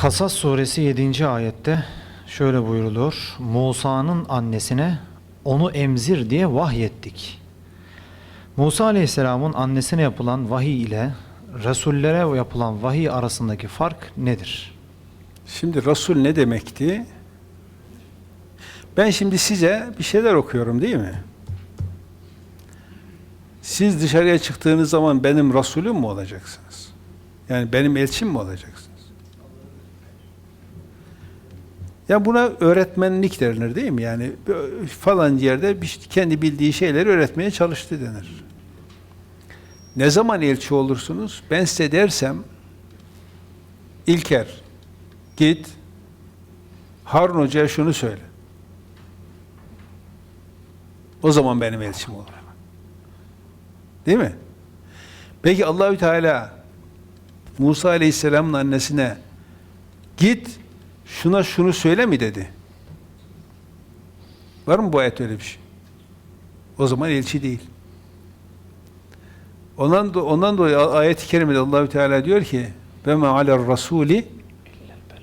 Kasas suresi 7. ayette şöyle buyuruluyor. Musa'nın annesine onu emzir diye vahyettik. Musa aleyhisselamın annesine yapılan vahiy ile Resullere yapılan vahiy arasındaki fark nedir? Şimdi Resul ne demekti? Ben şimdi size bir şeyler okuyorum değil mi? Siz dışarıya çıktığınız zaman benim Resulüm mü olacaksınız? Yani benim elçim mi olacaksınız? Ya buna öğretmenlik denir değil mi? Yani falan yerde kendi bildiği şeyleri öğretmeye çalıştı denir. Ne zaman elçi olursunuz? Ben size dersem İlker git Harun Hoca'ya şunu söyle. O zaman benim elçim olur. Değil mi? Peki Allahü Teala Musa Aleyhisselam'ın annesine git şuna şunu söyle mi dedi? Var mı bu ayet öyle bir şey? O zaman elçi değil. Ondan, do- ondan dolayı ayet-i kerimede Allahü Teala diyor ki ve ma aler rasuli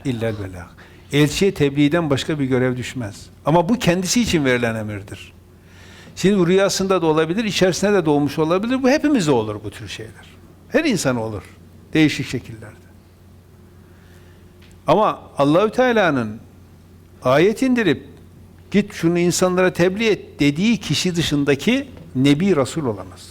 illel belag. Elçiye tebliğden başka bir görev düşmez. Ama bu kendisi için verilen emirdir. Şimdi rüyasında da olabilir, içerisinde de doğmuş olabilir. Bu hepimizde olur bu tür şeyler. Her insan olur. Değişik şekillerde. Ama Allahü Teala'nın ayet indirip git şunu insanlara tebliğ et dediği kişi dışındaki nebi rasul olamaz.